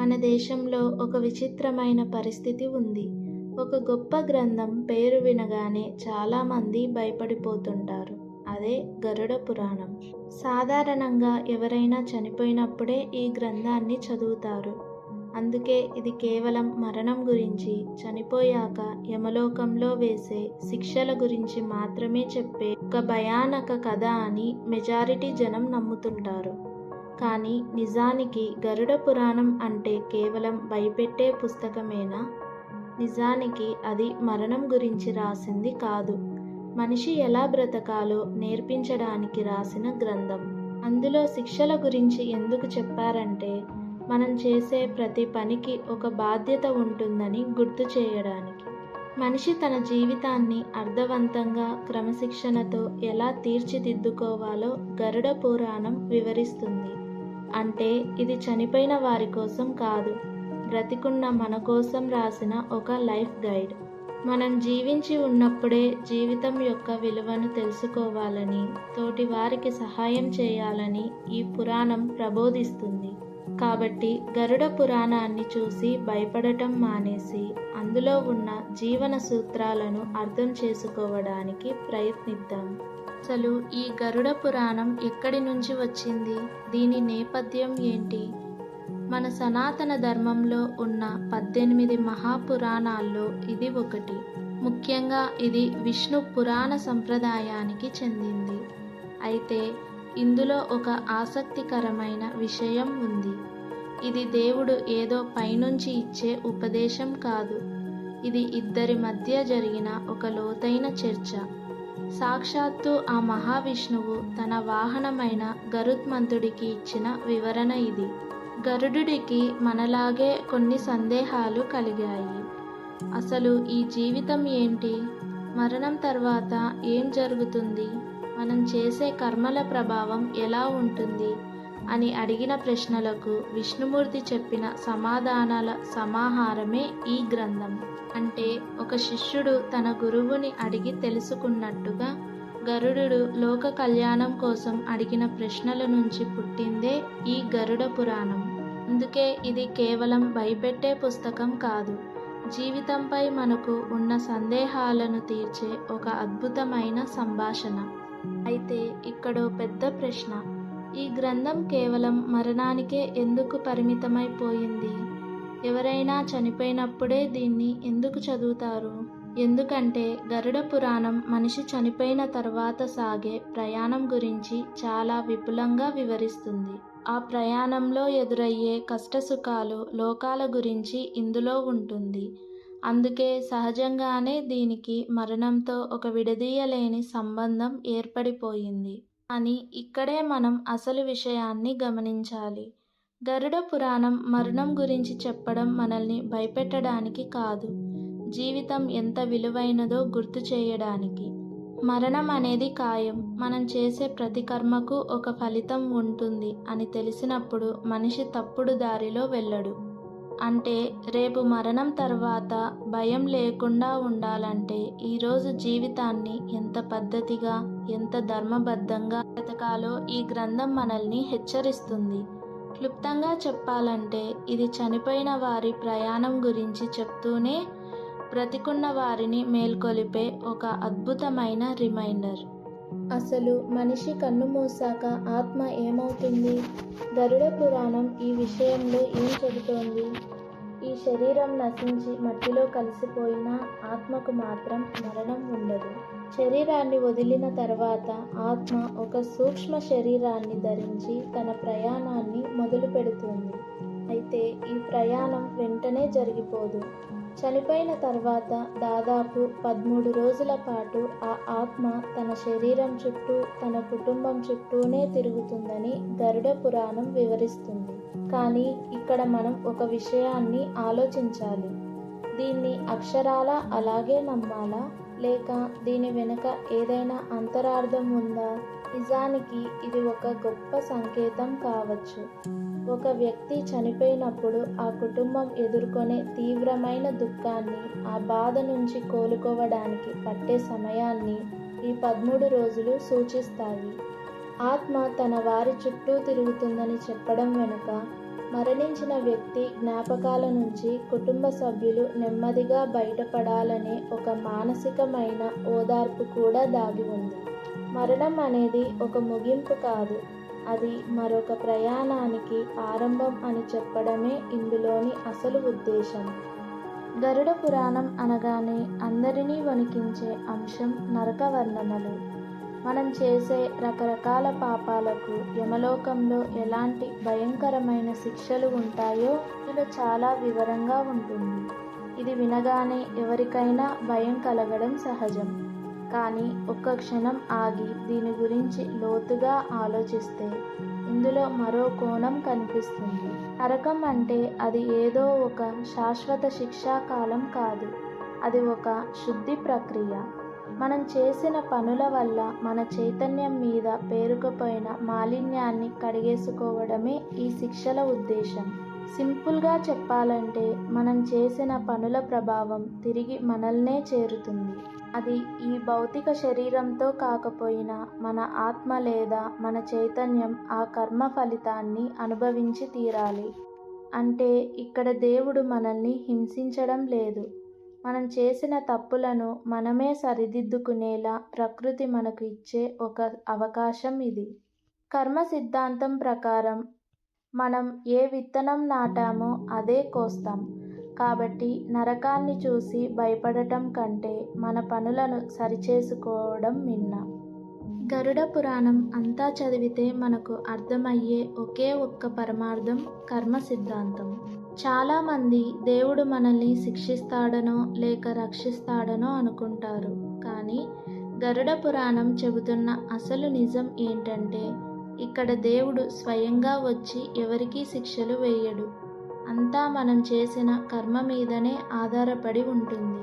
మన దేశంలో ఒక విచిత్రమైన పరిస్థితి ఉంది. ఒక గొప్ప గ్రంథం పేరు వినగానే చాలామంది భయపడిపోతుంటారు. అదే గరుడ పురాణం. సాధారణంగా ఎవరైనా చనిపోయినప్పుడే ఈ గ్రంథాన్ని చదువుతారు. అందుకే ఇది కేవలం మరణం గురించి చనిపోయాక యమలోకంలో వేసే శిక్షల గురించి మాత్రమే చెప్పే ఒక భయానక కథ అని మెజారిటీ జనం నమ్ముతుంటారు. కానీ నిజానికి గరుడ పురాణం అంటే కేవలం భయపెట్టే పుస్తకమేనా? నిజానికి అది మరణం గురించి రాసింది కాదు. మనిషి ఎలా బ్రతకాలో నేర్పించడానికి రాసిన గ్రంథం. అందులో శిక్షల గురించి ఎందుకు చెప్పారంటే మనం చేసే ప్రతి పనికి ఒక బాధ్యత ఉంటుందని గుర్తు చేయడానికి. మనిషి తన జీవితాన్ని అర్థవంతంగా క్రమశిక్షణతో ఎలా తీర్చిదిద్దుకోవాలో గరుడ పురాణం వివరిస్తుంది. అంటే ఇది చనిపోయిన వారి కోసం కాదు. బ్రతికున్న మన కోసం రాసిన ఒక లైఫ్ గైడ్. మనం జీవించి ఉన్నప్పుడే జీవితం యొక్క విలువను తెలుసుకోవాలని తోటి వారికి సహాయం చేయాలని ఈ పురాణం ప్రబోధిస్తుంది. కాబట్టి గరుడ పురాణాన్ని చూసి భయపడటం మానేసి అందులో ఉన్న జీవన సూత్రాలను అర్థం చేసుకోవడానికి ప్రయత్నిద్దాం. అసలు ఈ గరుడ పురాణం ఎక్కడి నుంచి వచ్చింది? దీని నేపథ్యం ఏంటి? మన సనాతన ధర్మంలో ఉన్న పద్దెనిమిది మహాపురాణాల్లో ఇది ఒకటి. ముఖ్యంగా ఇది విష్ణు పురాణ సంప్రదాయానికి చెందింది. అయితే ఇందులో ఒక ఆసక్తికరమైన విషయం ఉంది. ఇది దేవుడు ఏదో పైనుంచి ఇచ్చే ఉపదేశం కాదు. ఇది ఇద్దరి మధ్య జరిగిన ఒక లోతైన చర్చ. సాక్షాత్తు ఆ మహావిష్ణువు తన వాహనమైన గరుత్మంతుడికి ఇచ్చిన వివరణ ఇది. గరుడుడికి మనలాగే కొన్ని సందేహాలు కలిగాయి. అసలు ఈ జీవితం ఏంటి? మరణం తర్వాత ఏం జరుగుతుంది? మనం చేసే కర్మల ప్రభావం ఎలా ఉంటుంది? అని అడిగిన ప్రశ్నలకు విష్ణుమూర్తి చెప్పిన సమాధానాల సమాహారమే ఈ గ్రంథం. అంటే ఒక శిష్యుడు తన గురువుని అడిగి తెలుసుకున్నట్టుగా గరుడు లోక కళ్యాణం కోసం అడిగిన ప్రశ్నల నుంచి పుట్టిందే ఈ గరుడ పురాణం. అందుకే ఇది కేవలం భయపెట్టే పుస్తకం కాదు. జీవితంపై మనకు ఉన్న సందేహాలను తీర్చే ఒక అద్భుతమైన సంభాషణ. అయితే ఇక్కడో పెద్ద ప్రశ్న. ఈ గ్రంథం కేవలం మరణానికే ఎందుకు పరిమితమైపోయింది ఎవరైనా చనిపోయినప్పుడే దీన్ని ఎందుకు చదువుతారు? ఎందుకంటే గరుడ పురాణం మనిషి చనిపోయిన తర్వాత సాగే ప్రయాణం గురించి చాలా విపులంగా వివరిస్తుంది. ఆ ప్రయాణంలో ఎదురయ్యే కష్టసుఖాలు లోకాల గురించి ఇందులో ఉంటుంది. అందుకే సహజంగానే దీనికి మరణంతో ఒక విడదీయలేని సంబంధం ఏర్పడిపోయింది. అని ఇక్కడే మనం అసలు విషయాన్ని గమనించాలి. గరుడ పురాణం మరణం గురించి చెప్పడం మనల్ని భయపెట్టడానికి కాదు. జీవితం ఎంత విలువైనదో గుర్తు చేయడానికి. మరణం అనేది ఖాయం. మనం చేసే ప్రతి కర్మకు ఒక ఫలితం ఉంటుంది అని తెలిసినప్పుడు మనిషి తప్పుడు దారిలో వెళ్ళడు. అంటే రేపు మరణం తర్వాత భయం లేకుండా ఉండాలంటే ఈరోజు జీవితాన్ని ఎంత పద్ధతిగా ఎంత ధర్మబద్ధంగా బ్రతకాలో ఈ గ్రంథం మనల్ని హెచ్చరిస్తుంది. క్లుప్తంగా చెప్పాలంటే ఇది చనిపోయిన వారి ప్రయాణం గురించి చెప్తూనే బ్రతికున్న వారిని మేల్కొలిపే ఒక అద్భుతమైన రిమైండర్. అసలు మనిషి కన్ను మూసాక ఆత్మ ఏమవుతుంది? గరుడ పురాణం ఈ విషయంలో ఏం చెబుతోంది? ఈ శరీరం నశించి మట్టిలో కలిసిపోయిన ఆత్మకు మాత్రం మరణం ఉండదు. శరీరాన్ని వదిలిన తర్వాత ఆత్మ ఒక సూక్ష్మ శరీరాన్ని ధరించి తన ప్రయాణాన్ని మొదలు పెడుతుంది అయితే ఈ ప్రయాణం వెంటనే జరిగిపోదు. చనిపోయిన తర్వాత దాదాపు పదమూడు రోజుల పాటు ఆ ఆత్మ తన శరీరం చుట్టూ తన కుటుంబం చుట్టూనే తిరుగుతుందని గరుడ పురాణం వివరిస్తుంది. కానీ ఇక్కడ మనం ఒక విషయాన్ని ఆలోచించాలి. దీన్ని అక్షరాల అలాగే నమ్మాలా? లేక దీని వెనుక ఏదైనా అంతరార్థం ఉందా? నిజానికి ఇది ఒక గొప్ప సంకేతం కావచ్చు. ఒక వ్యక్తి చనిపోయినప్పుడు ఆ కుటుంబం ఎదుర్కొనే తీవ్రమైన దుఃఖాన్ని ఆ బాధ నుంచి కోలుకోవడానికి పట్టే సమయాన్ని ఈ పదమూడు రోజులు సూచిస్తాయి. ఆత్మ తన వారి చుట్టూ తిరుగుతుందని చెప్పడం వెనుక మరణించిన వ్యక్తి జ్ఞాపకాల నుంచి కుటుంబ సభ్యులు నెమ్మదిగా బయటపడాలనే ఒక మానసికమైన ఓదార్పు కూడా దాగి ఉంది. మరణం అనేది ఒక ముగింపు కాదు. అది మరొక ప్రయాణానికి ఆరంభం అని చెప్పడమే ఇందులోని అసలు ఉద్దేశం. గరుడ పురాణం అనగానే అందరినీ వణికించే అంశం నరక వర్ణనలు మనం చేసే రకరకాల పాపాలకు యమలోకంలో ఎలాంటి భయంకరమైన శిక్షలు ఉంటాయో ఇందులో చాలా వివరంగా ఉంటుంది. ఇది వినగానే ఎవరికైనా భయం కలగడం సహజం. కానీ ఒక్క క్షణం ఆగి దీని గురించి లోతుగా ఆలోచిస్తే ఇందులో మరో కోణం కనిపిస్తుంది. నరకం అంటే అది ఏదో ఒక శాశ్వత శిక్షాకాలం కాదు. అది ఒక శుద్ధి ప్రక్రియ. మనం చేసిన పనుల వల్ల మన చైతన్యం మీద పేరుకుపోయిన మాలిన్యాన్ని కడిగేసుకోవడమే ఈ శిక్షల ఉద్దేశం. సింపుల్గా చెప్పాలంటే మనం చేసిన పనుల ప్రభావం తిరిగి మనల్నే చేరుతుంది. అది ఈ భౌతిక శరీరంతో కాకపోయినా మన ఆత్మ లేదా మన చైతన్యం ఆ కర్మ ఫలితాన్ని అనుభవించి తీరాలి. అంటే ఇక్కడ దేవుడు మనల్ని హింసించడం లేదు. మనం చేసిన తప్పులను మనమే సరిదిద్దుకునేలా ప్రకృతి మనకు ఇచ్చే ఒక అవకాశం ఇది. కర్మ సిద్ధాంతం ప్రకారం మనం ఏ విత్తనం నాటామో అదే కోస్తాం. కాబట్టి నరకాన్ని చూసి భయపడటం కంటే మన పనులను సరిచేసుకోవడం మిన్న. గరుడ పురాణం అంతా చదివితే మనకు అర్థమయ్యే ఒకే ఒక్క పరమార్థం కర్మ సిద్ధాంతం. చాలామంది దేవుడు మనల్ని శిక్షిస్తాడనో లేక రక్షిస్తాడనో అనుకుంటారు. కానీ గరుడ పురాణం చెబుతున్న అసలు నిజం ఏంటంటే ఇక్కడ దేవుడు స్వయంగా వచ్చి ఎవరికీ శిక్షలు వేయడు. అంతా మనం చేసిన కర్మ మీదనే ఆధారపడి ఉంటుంది.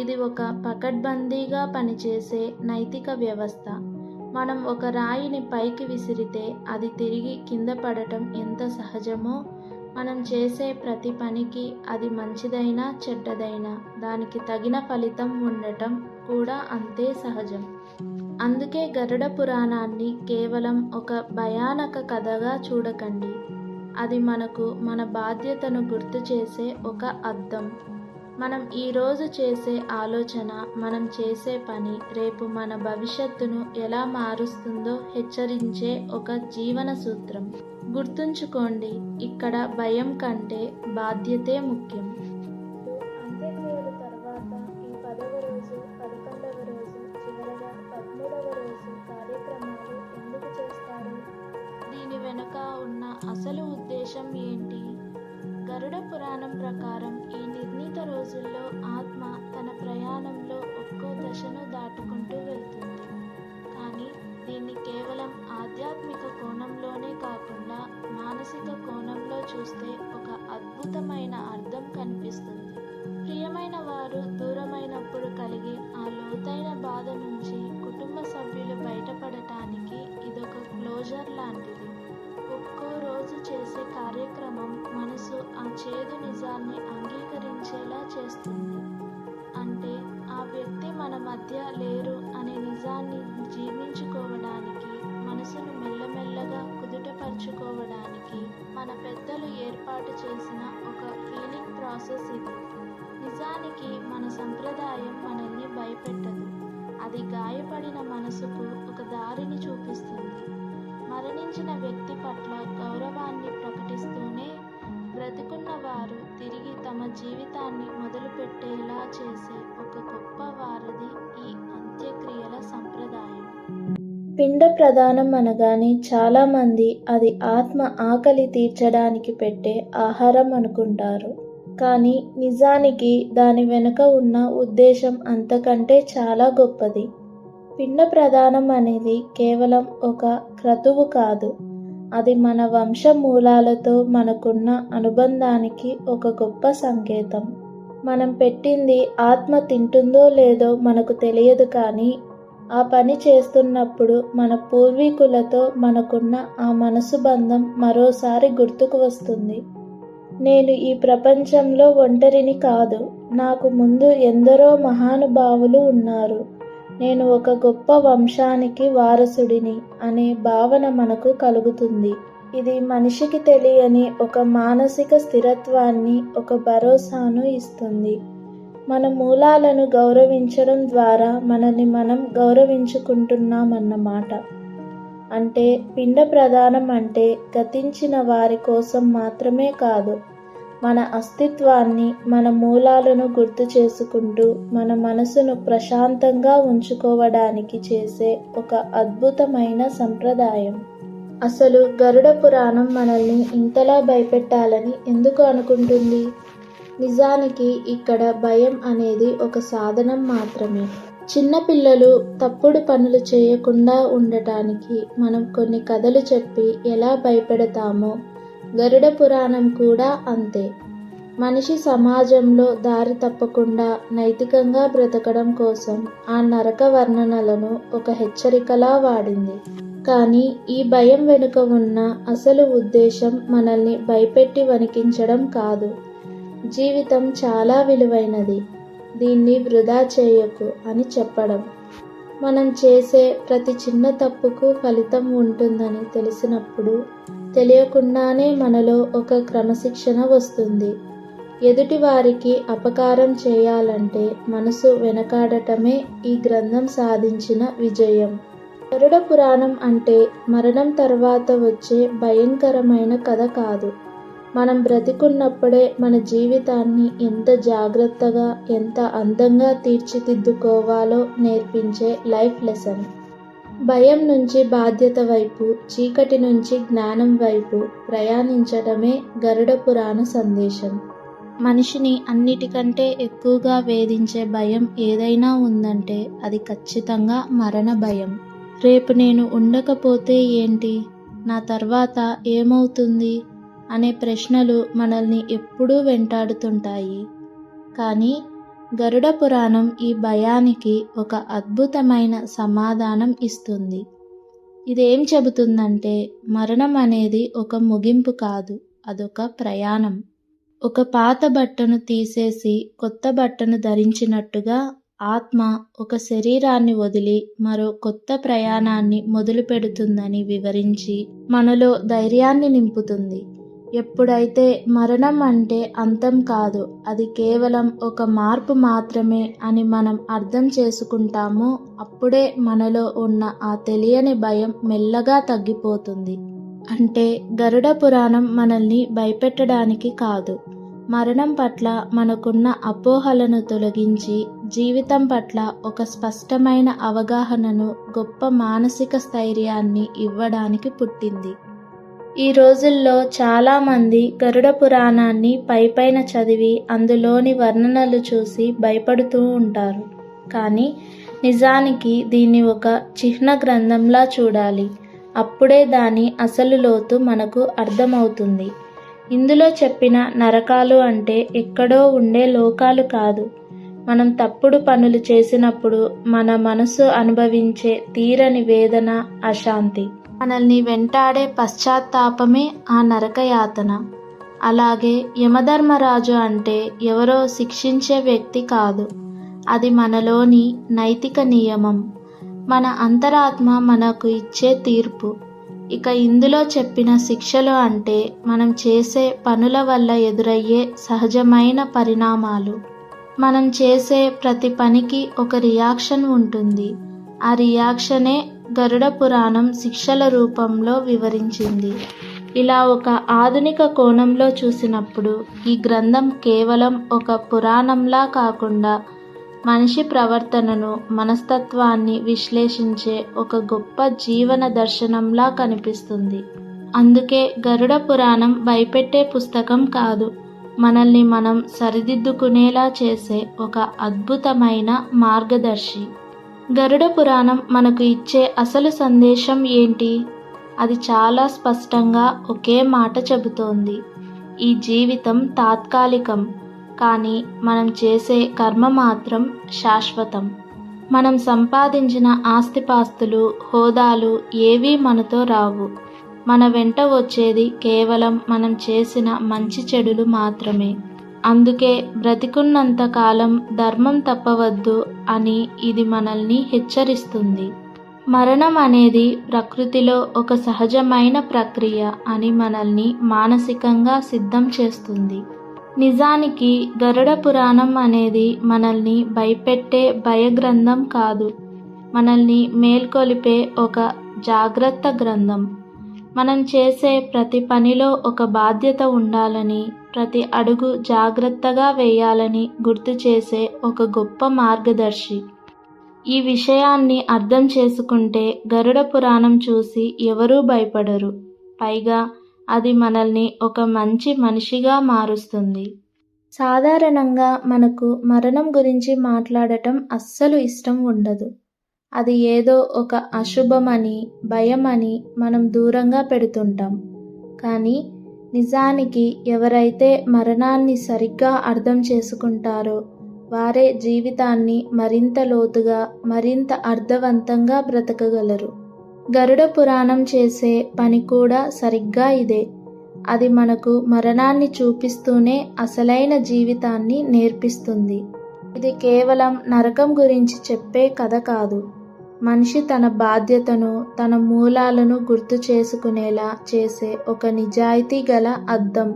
ఇది ఒక పకడ్బందీగా పనిచేసే నైతిక వ్యవస్థ. మనం ఒక రాయిని పైకి విసిరితే అది తిరిగి కింద పడటం ఎంత సహజమో మనం చేసే ప్రతి పనికి అది మంచిదైనా చెడ్డదైనా దానికి తగిన ఫలితం ఉండటం కూడా అంతే సహజం. అందుకే గరుడ పురాణాన్ని కేవలం ఒక భయానక కథగా చూడకండి. అది మనకు మన బాధ్యతను గుర్తు చేసే ఒక అద్దం. మనం ఈరోజు చేసే ఆలోచన మనం చేసే పని రేపు మన భవిష్యత్తును ఎలా మారుస్తుందో హెచ్చరించే ఒక జీవన సూత్రం. గుర్తుంచుకోండి ఇక్కడ భయం కంటే బాధ్యతే ముఖ్యం. ప్రకారం ఈ నిర్ణీత రోజుల్లో ఆత్మ తన ప్రయాణంలో ఒక్కో దశను ఏర్పాటు చేసిన ఒక హీలింగ్ ప్రాసెస్ ఇది. నిజానికి మన సంప్రదాయం మనల్ని భయపెట్టదు. అది గాయపడిన మనసుకు ఒక దారిని చూపిస్తుంది. మరణించిన వ్యక్తి పట్ల గౌరవాన్ని ప్రకటిస్తూనే బ్రతికున్న వారు తిరిగి తమ జీవితాన్ని మొదలుపెట్టేలా చేసే ఒక గొప్ప వారధి ఈ అంత్యక్రియల సంప్రదాయం. పిండ ప్రదానం అనగానే చాలామంది అది ఆత్మ ఆకలి తీర్చడానికి పెట్టే ఆహారం అనుకుంటారు. కానీ నిజానికి దాని వెనుక ఉన్న ఉద్దేశం అంతకంటే చాలా గొప్పది. పిండ ప్రదానం అనేది కేవలం ఒక క్రతువు కాదు. అది మన వంశ మూలాలతో మనకున్న అనుబంధానికి ఒక గొప్ప సంకేతం. మనం పెట్టింది ఆత్మ తింటుందో లేదో మనకు తెలియదు కానీ ఆ పని చేస్తున్నప్పుడు మన పూర్వీకులతో మనకున్న ఆ మనసు బంధం మరోసారి గుర్తుకు వస్తుంది. నేను ఈ ప్రపంచంలో ఒంటరిని కాదు నాకు ముందు ఎందరో మహానుభావులు ఉన్నారు. నేను ఒక గొప్ప వంశానికి వారసుడిని అనే భావన మనకు కలుగుతుంది. ఇది మనిషికి తెలియని ఒక మానసిక స్థిరత్వాన్ని ఒక భరోసాను ఇస్తుంది. మన మూలాలను గౌరవించడం ద్వారా మనల్ని మనం గౌరవించుకుంటున్నామన్నమాట. అంటే పిండ ప్రధానం అంటే గతించిన వారి కోసం మాత్రమే కాదు మన అస్తిత్వాన్ని మన మూలాలను గుర్తు చేసుకుంటూ మన మనసును ప్రశాంతంగా ఉంచుకోవడానికి చేసే ఒక అద్భుతమైన సంప్రదాయం. అసలు గరుడ పురాణం మనల్ని ఇంతలా భయపెట్టాలని ఎందుకు అనుకుంటుంది? నిజానికి ఇక్కడ భయం అనేది ఒక సాధనం మాత్రమే. చిన్నపిల్లలు తప్పుడు పనులు చేయకుండా ఉండటానికి మనం కొన్ని కథలు చెప్పి ఎలా భయపెడతామో గరుడ పురాణం కూడా అంతే. మనిషి సమాజంలో దారి తప్పకుండా నైతికంగా బ్రతకడం కోసం ఆ నరక వర్ణనలను ఒక హెచ్చరికలా వాడింది. కానీ ఈ భయం వెనుక ఉన్న అసలు ఉద్దేశం మనల్ని భయపెట్టి వణికించడం కాదు. జీవితం చాలా విలువైనది. దీన్ని వృధా చేయకు అని చెప్పడం. మనం చేసే ప్రతి చిన్న తప్పుకు ఫలితం ఉంటుందని తెలిసినప్పుడు తెలియకుండానే మనలో ఒక క్రమశిక్షణ వస్తుంది. ఎదుటి వారికి అపకారం చేయాలంటే మనసు వెనకాడటమే ఈ గ్రంథం సాధించిన విజయం. గరుడ పురాణం అంటే మరణం తర్వాత వచ్చే భయంకరమైన కథ కాదు. మనం బ్రతికున్నప్పుడే మన జీవితాన్ని ఎంత జాగ్రత్తగా ఎంత అందంగా తీర్చిదిద్దుకోవాలో నేర్పించే లైఫ్ లెసన్. భయం నుంచి బాధ్యత వైపు చీకటి నుంచి జ్ఞానం వైపు ప్రయాణించడమే గరుడ పురాణ సందేశం. మనిషిని అన్నిటికంటే ఎక్కువగా వేధించే భయం ఏదైనా ఉందంటే అది ఖచ్చితంగా మరణ భయం. రేపు నేను ఉండకపోతే ఏంటి? నా తర్వాత ఏమవుతుంది? అనే ప్రశ్నలు మనల్ని ఎప్పుడూ వెంటాడుతుంటాయి. కానీ గరుడ పురాణం ఈ భయానికి ఒక అద్భుతమైన సమాధానం ఇస్తుంది. ఇదేం చెబుతుందంటే మరణం అనేది ఒక ముగింపు కాదు అదొక ప్రయాణం. ఒక పాత బట్టను తీసేసి కొత్త బట్టను ధరించినట్టుగా ఆత్మ ఒక శరీరాన్ని వదిలి మరో కొత్త ప్రయాణాన్ని మొదలు పెడుతుందని వివరించి మనలో ధైర్యాన్ని నింపుతుంది. ఎప్పుడైతే మరణం అంటే అంతం కాదు అది కేవలం ఒక మార్పు మాత్రమే అని మనం అర్థం చేసుకుంటామో అప్పుడే మనలో ఉన్న ఆ తెలియని భయం మెల్లగా తగ్గిపోతుంది. అంటే గరుడ పురాణం మనల్ని భయపెట్టడానికి కాదు. మరణం పట్ల మనకున్న అపోహలను తొలగించి జీవితం పట్ల ఒక స్పష్టమైన అవగాహనను గొప్ప మానసిక స్థైర్యాన్ని ఇవ్వడానికి పుట్టింది. ఈ రోజుల్లో చాలామంది గరుడ పురాణాన్ని పైపైన చదివి అందులోని వర్ణనలు చూసి భయపడుతూ ఉంటారు. కానీ నిజానికి దీన్ని ఒక చిహ్న గ్రంథంలా చూడాలి. అప్పుడే దాని అసలు లోతు మనకు అర్థమవుతుంది. ఇందులో చెప్పిన నరకాలు అంటే ఎక్కడో ఉండే లోకాలు కాదు. మనం తప్పుడు పనులు చేసినప్పుడు మన మనసు అనుభవించే తీరని వేదన అశాంతి. మనల్ని వెంటాడే పశ్చాత్తాపమే ఆ నరకయాతన. అలాగే యమధర్మరాజు అంటే ఎవరో శిక్షించే వ్యక్తి కాదు. అది మనలోని నైతిక నియమం. మన అంతరాత్మ మనకు ఇచ్చే తీర్పు. ఇక ఇందులో చెప్పిన శిక్షలు అంటే మనం చేసే పనుల వల్ల ఎదురయ్యే సహజమైన పరిణామాలు. మనం చేసే ప్రతి పనికి ఒక రియాక్షన్ ఉంటుంది. ఆ రియాక్షనే గరుడ పురాణం శిక్షల రూపంలో వివరించింది. ఇలా ఒక ఆధునిక కోణంలో చూసినప్పుడు ఈ గ్రంథం కేవలం ఒక పురాణంలా కాకుండా మనిషి ప్రవర్తనను మనస్తత్వాన్ని విశ్లేషించే ఒక గొప్ప జీవన దర్శనంలా కనిపిస్తుంది. అందుకే గరుడ పురాణం భయపెట్టే పుస్తకం కాదు. మనల్ని మనం సరిదిద్దుకునేలా చేసే ఒక అద్భుతమైన మార్గదర్శి. గరుడ పురాణం మనకు ఇచ్చే అసలు సందేశం ఏంటి? అది చాలా స్పష్టంగా ఒకే మాట చెబుతోంది. ఈ జీవితం తాత్కాలికం కానీ మనం చేసే కర్మ మాత్రం శాశ్వతం. మనం సంపాదించిన ఆస్తిపాస్తులు హోదాలు ఏవీ మనతో రావు. మన వెంట వచ్చేది కేవలం మనం చేసిన మంచి చెడులు మాత్రమే. అందుకే బ్రతికున్నంత కాలం ధర్మం తప్పవద్దు అని ఇది మనల్ని హెచ్చరిస్తుంది. మరణం అనేది ప్రకృతిలో ఒక సహజమైన ప్రక్రియ అని మనల్ని మానసికంగా సిద్ధం చేస్తుంది. నిజానికి గరుడ పురాణం అనేది మనల్ని భయపెట్టే భయగ్రంథం కాదు. మనల్ని మేల్కొలిపే ఒక జాగ్రత్త గ్రంథం. మనం చేసే ప్రతి పనిలో ఒక బాధ్యత ఉండాలని ప్రతి అడుగు జాగ్రత్తగా వేయాలని గుర్తు చేసే ఒక గొప్ప మార్గదర్శి. ఈ విషయాన్ని అర్థం చేసుకుంటే గరుడ పురాణం చూసి ఎవరూ భయపడరు. పైగా అది మనల్ని ఒక మంచి మనిషిగా మారుస్తుంది. సాధారణంగా మనకు మరణం గురించి మాట్లాడటం అస్సలు ఇష్టం ఉండదు. అది ఏదో ఒక అశుభమని భయమని మనం దూరంగా పెడుతుంటాం. కానీ నిజానికి ఎవరైతే మరణాన్ని సరిగ్గా అర్థం చేసుకుంటారో వారే జీవితాన్ని మరింత లోతుగా మరింత అర్థవంతంగా బ్రతకగలరు. గరుడ పురాణం చేసే పని కూడా సరిగ్గా ఇదే. అది మనకు మరణాన్ని చూపిస్తూనే అసలైన జీవితాన్ని నేర్పిస్తుంది. ఇది కేవలం నరకం గురించి చెప్పే కథ కాదు. మనిషి తన బాధ్యతను తన మూలాలను గుర్తు చేసుకునేలా చేసే ఒక నిజాయితీ గల అద్దం.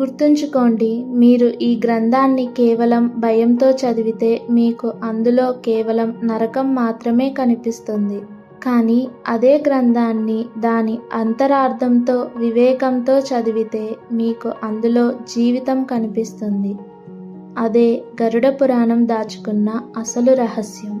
గుర్తుంచుకోండి మీరు ఈ గ్రంథాన్ని కేవలం భయంతో చదివితే మీకు అందులో కేవలం నరకం మాత్రమే కనిపిస్తుంది. కానీ అదే గ్రంథాన్ని దాని అంతరార్థంతో వివేకంతో చదివితే మీకు అందులో జీవితం కనిపిస్తుంది. అదే గరుడ పురాణం దాచుకున్న అసలు రహస్యం.